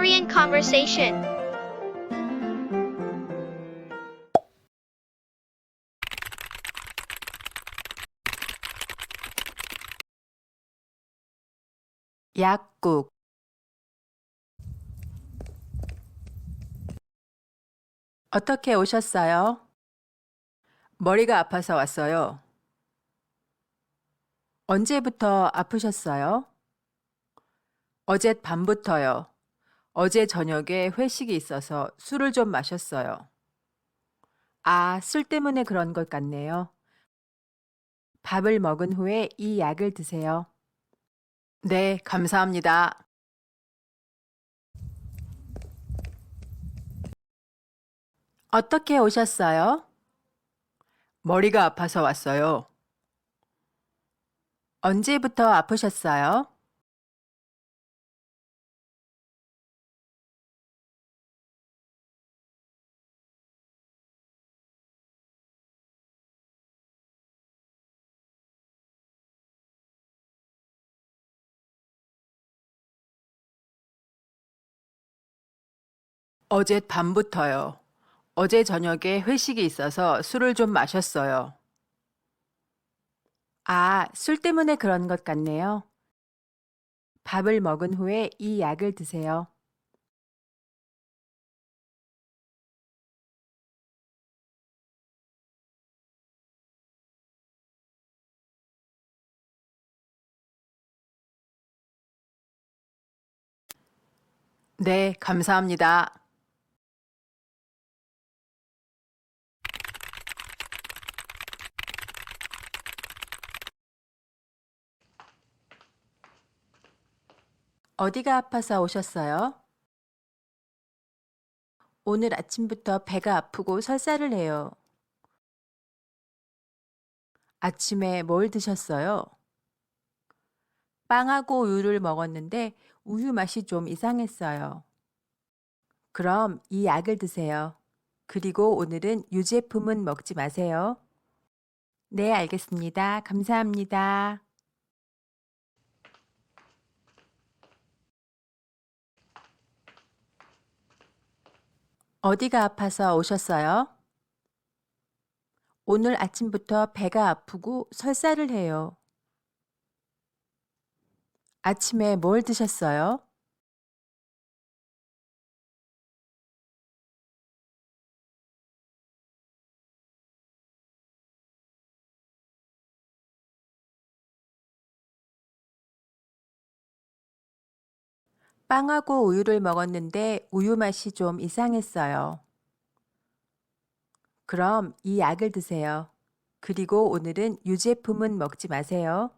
Korean conversation. 약국 어떻게 오셨어요? 머리가 아파서 왔어요. 언제부터 아프셨어요? 어젯 밤부터요. 어제 저녁에 회식이 있어서 술을 좀 마셨어요. 아, 술 때문에 그런 것 같네요. 밥을 먹은 후에 이 약을 드세요. 네, 감사합니다. 어떻게 오셨어요? 머리가 아파서 왔어요. 언제부터 아프셨어요? 어젯 밤부터요. 어제 저녁에 회식이 있어서 술을 좀 마셨어요. 아, 술 때문에 그런 것 같네요. 밥을 먹은 후에 이 약을 드세요. 네, 감사합니다. 어디가 아파서 오셨어요? 오늘 아침부터 배가 아프고 설사를 해요. 아침에 뭘 드셨어요? 빵하고 우유를 먹었는데 우유 맛이 좀 이상했어요. 그럼 이 약을 드세요. 그리고 오늘은 유제품은 먹지 마세요. 네, 알겠습니다. 감사합니다. 어디가 아파서 오셨어요? 오늘 아침부터 배가 아프고 설사를 해요. 아침에 뭘 드셨어요? 빵하고 우유를 먹었는데 우유 맛이 좀 이상했어요. 그럼 이 약을 드세요. 그리고 오늘은 유제품은 먹지 마세요.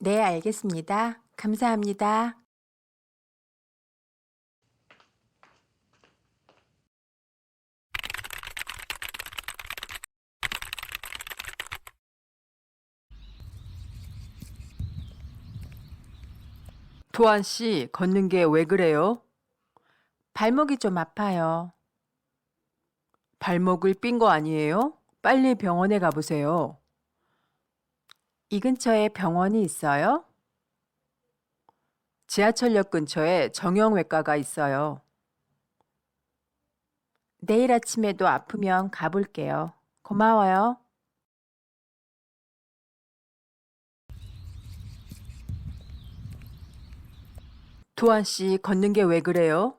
네, 알겠습니다. 감사합니다. 도안 씨, 걷는 게 왜 그래요? 발목이 좀 아파요. 발목을 삔 거 아니에요? 빨리 병원에 가보세요. 이 근처에 병원이 있어요? 지하철역 근처에 정형외과가 있어요. 내일 아침에도 아프면 가볼게요. 고마워요. 도안 씨, 걷는 게 왜 그래요?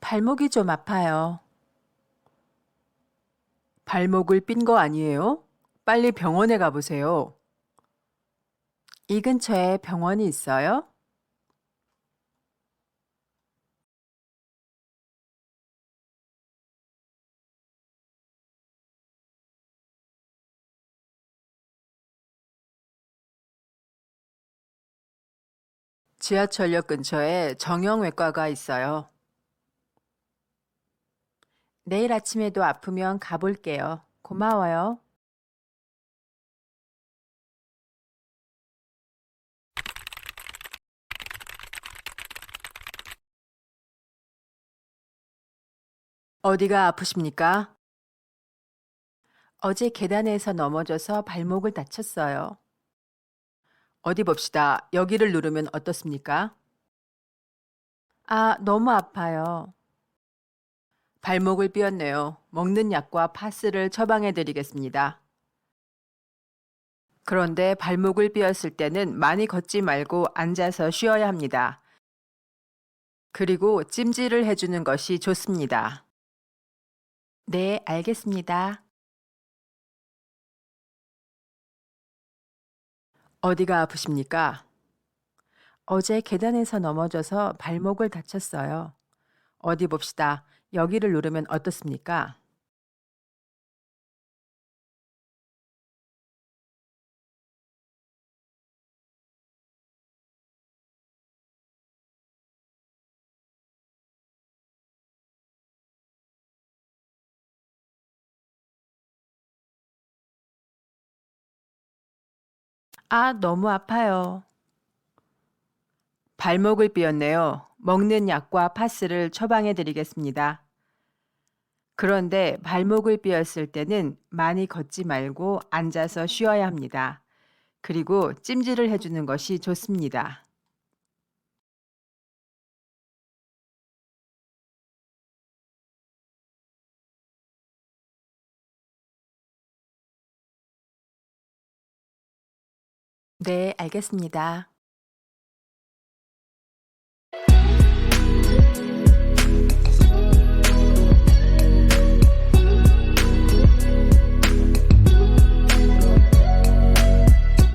발목이 좀 아파요. 발목을 삔 거 아니에요? 빨리 병원에 가보세요. 이 근처에 병원이 있어요? 지하철역 근처에 정형외과가 있어요. 내일 아침에도 아프면 가볼게요. 고마워요. 어디가 아프십니까? 어제 계단에서 넘어져서 발목을 다쳤어요. 어디 봅시다. 여기를 누르면 어떻습니까? 아, 너무 아파요. 발목을 삐었네요. 먹는 약과 파스를 처방해 드리겠습니다. 그런데 발목을 삐었을 때는 많이 걷지 말고 앉아서 쉬어야 합니다. 그리고 찜질을 해주는 것이 좋습니다. 네, 알겠습니다. 어디가 아프십니까? 어제 계단에서 넘어져서 발목을 다쳤어요. 어디 봅시다. 여기를 누르면 어떻습니까? 아, 너무 아파요. 발목을 삐었네요. 먹는 약과 파스를 처방해 드리겠습니다. 그런데 발목을 삐었을 때는 많이 걷지 말고 앉아서 쉬어야 합니다. 그리고 찜질을 해주는 것이 좋습니다. 네, 알겠습니다.